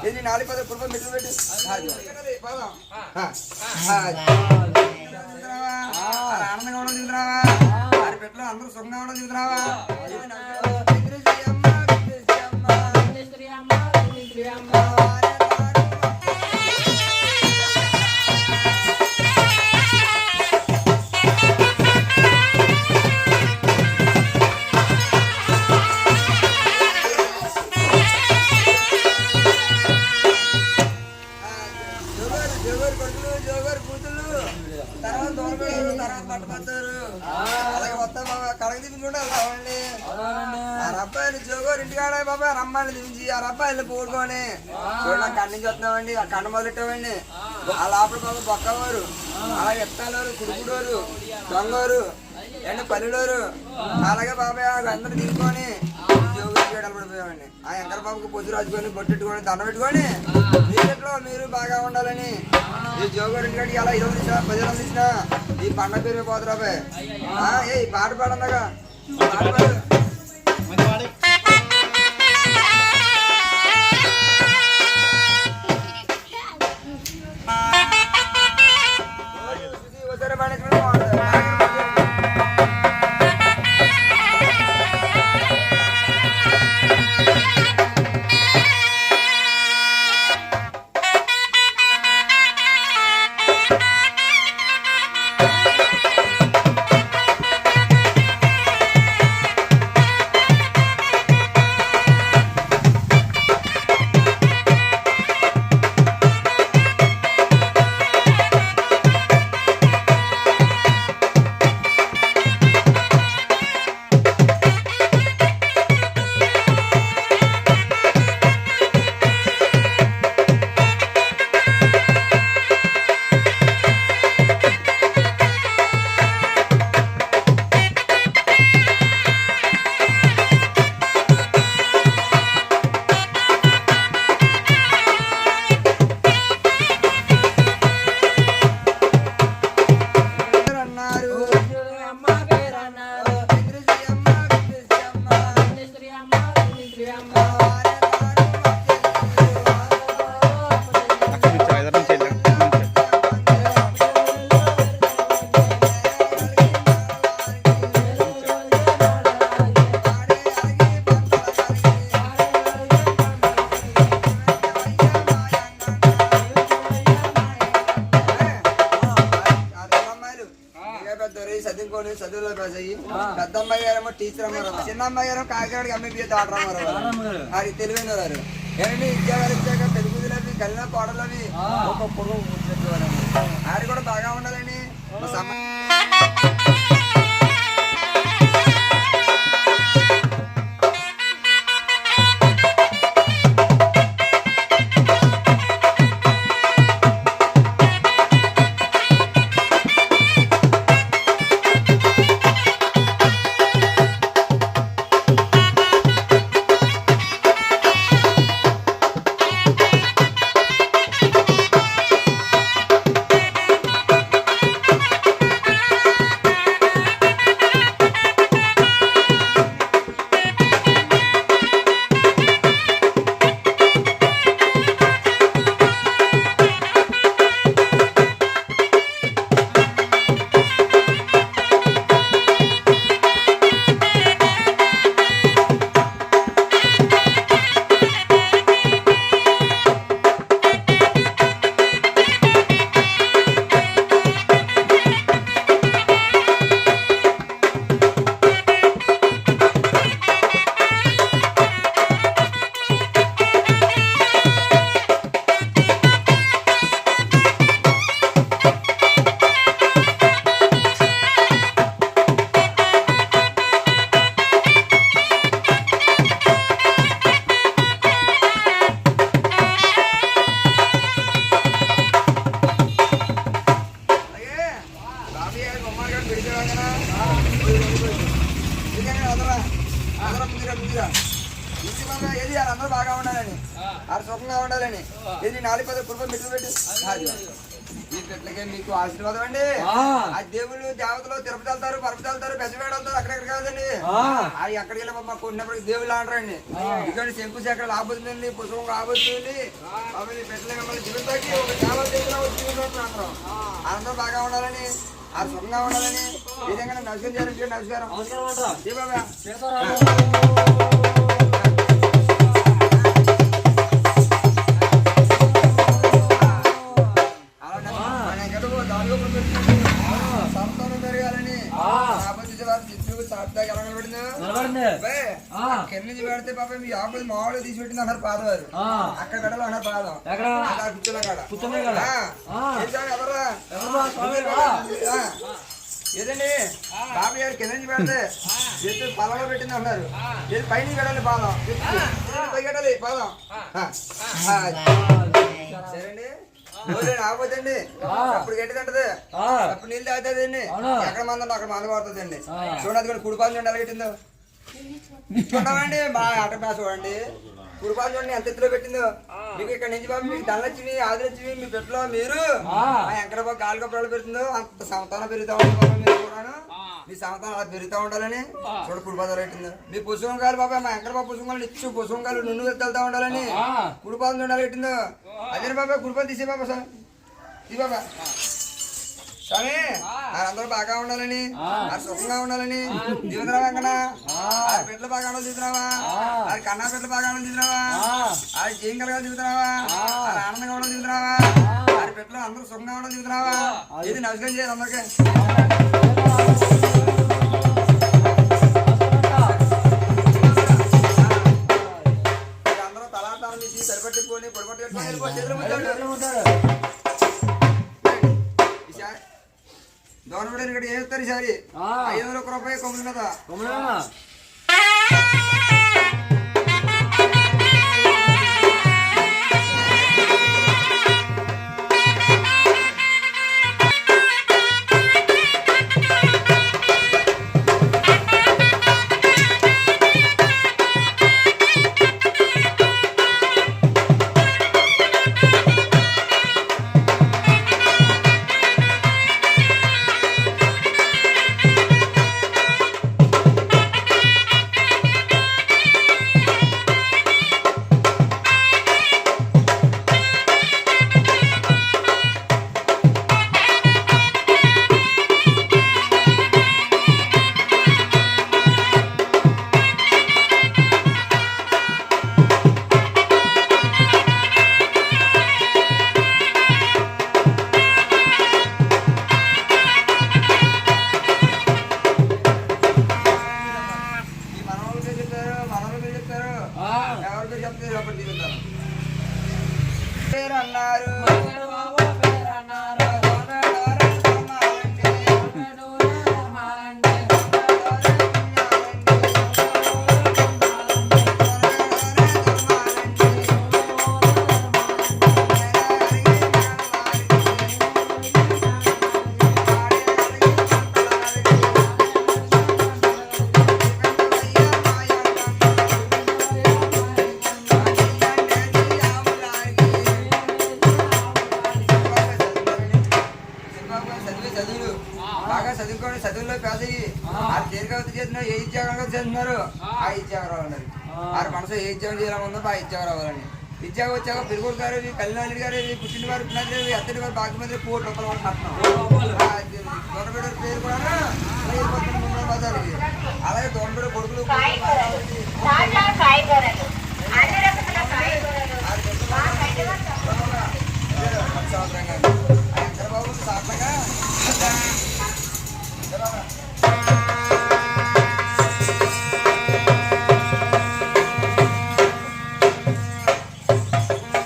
ఇది నీ నాలుగు పది కుటుంబం మెట్లు పెట్టు ఆనందంగా ఉండడం చూస్తున్నావా ఆడి పెట్టలో అందరూ సుఖంగా ఉండడం చూస్తున్నావా అలాగే వస్తా బాబా కడగ దింపుకుంటే వెళ్తామండి ఆ అబ్బాయిలు జోగారు ఇంటికాడ బాబా రమ్మాయిని దించి ఆ అబ్బాయిలు పూడుకొని చూడండి అక్కడి నుంచి వస్తున్నామండి ఆ కండ మొదలెట్టామండి. ఆ లోపల బాబా బొక్కవారు అలాగే ఎత్తాలవారు కుడుకుడోరు దొంగోరు ఎండ పల్లెలోరు అలాగే బాబాయ్ అందరూ జోగులు పడిపోయామండి. ఆ వెంకట బాబుకి పొద్దు రాజుకొని బొట్టెట్టుకొని దండ పెట్టుకొని మీరు బాగా ఉండాలని ఈ జోగుడు ఇంటికాడికి ఎలా ఇరవై ఇచ్చినా పది రోజులు ఇచ్చినా ఈ పండ పేరు పోతురా ఏ ఈ పాట పాడందాగా పాట పాడు. చదువుకొని చదువులో పాస్ అయ్యి పెద్ద అమ్మాయి గారేమో టీచర్ అమ్మారు చిన్న అమ్మాయి గారు కాకినాడకి ఎంబీబీఎస్ డాక్టర్ అమ్మారు అది తెలివైన వారు. ఏంటంటే ఉద్యోగాలు ఇచ్చాక తెలుగులోని కలిన కోడలోని ఒక్కొక్కడు ఆడి కూడా బాగా ఉండాలని ఏది అందరూ బాగా ఉండాలని. ఆరు సుఖంగా ఉండాలని. ఇది నాలుగు పది కుటుంబం పెట్టి. ఈ బిడ్డలకి మీకు ఆశీర్వాదం అండి. ఆ. దేవుళ్ళు దేవతలు తిరుపతి వెళ్తారు పరపతి వెళ్తారు పెద్దవేడ వెళ్తారు అక్కడెక్కడ కాదండి. అది ఎక్కడికి వెళ్ళి మాకు ఉన్నప్పటికి దేవుళ్ళు అంటారండి. ఇక్కడ శంకు చక్ర ఆపుతుంది పుష్పం ఆపుతుంది మమ్మల్ని బిడ్డలు మిమ్మల్ని జీవితానికి ఒక చాలా దేవుడు అందరూ బాగా ఉండాలని. ఆ సుఖంగా ఉండాలని విధంగా నమస్కారం చేయాలంటే నమస్కారం కింద నుంచి పెడితే పాప మీ ఆకులు మామూలుగా తీసి పెట్టింది అన్నారు పాదవారు ఆ. అక్కడ గడలో అన్నారు పాదం. అక్కడ కూర్చున్న కాడ. కాడ? ఎవరు. ఏదండి? బాబు గారు కింద నుంచి పెడితే చేతి పొలంలో పెట్టింది అన్నారు. ఇది పైన కడాలి పాదం? పై కడాలి పాదం. సరేండి. ఆపోతండి అప్పుడు గట్టిదంటది ఆ. అప్పుడు నీళ్ళు తాగుతుందండి? ఎక్కడ మందండి అక్కడ మంద పడుతుందండి ఆ. చూడండి అది కూడా కుడిపాలు చూడండి ఎలా పెట్టిందో. చూడమండి బాగా ఆట మ్యాచ్ చూడండి. కుడిపాలు చూడండి ఎంత ఎత్తులో పెట్టిందో. మీకు ఇక్కడ నుంచి బాబు మీకు దండొచ్చివి ఆదిరొచ్చివి మీ పెట్టలో మీరు ఎక్కడ బాబు గాలి కప్పలు పెడుతుందో అంత సంతానం పెరుగుతా ఉంటుంది మీరు కూడాను. మీ సంతానం అలా పెరుగుతూ ఉండాలని చూడ కుడిపాలు పెట్టిందో. మీ కాలు బాబా మా ఎక్కడ బాబు పుష్పం ఇచ్చు పుష్పం కాలు నుండి వెళ్తా ఉండాలని ఆ. కుడిపాలు చూడాలి పెట్టిందో. అదే బాబా కుడిపాలు తీసే బాబా సార్. ఈ బాబా. స్వామి అందరూ బాగా ఉండాలని ఆ. సుఖంగా ఉండాలని దిగుతున్నావా వెంకన్న? ఆ. బిడ్డలు బాగా ఉండాలి దిగుతున్నావా ఆ. కన్నా బిడ్డలు బాగా ఉండాలి దిగుతున్నావా ఆ. ఆ జీంకలుగా దిగుతున్నావా ఆ. ఆనందంగా ఉండాలి దిగుతున్నావా ఆ. బిడ్డలు అందరూ సుఖంగా ఉండాలి దిగుతున్నావా ఇది నమస్కారం చేయాలి అందరికీ. ごめんなさい。ごめんなさい。ఆ. ఇచ్చాగరం రావాలని వారి మనసు ఏ ఇచ్చాగం చేయాలని ఉందో ఆ ఇచ్చాగం రావాలని ఇచ్చాగ వచ్చాక పెరుగుడు గారు కళ్యాణి గారు పుట్టిన వారు పుట్టిన అత్తడి వారు బాకి మంది కోటి రూపాయలు. వాళ్ళు కట్టినాం దొండబిడ్డ పేరు కూడా అలాగే దొండబిడ్డ కొడుకులు బాగా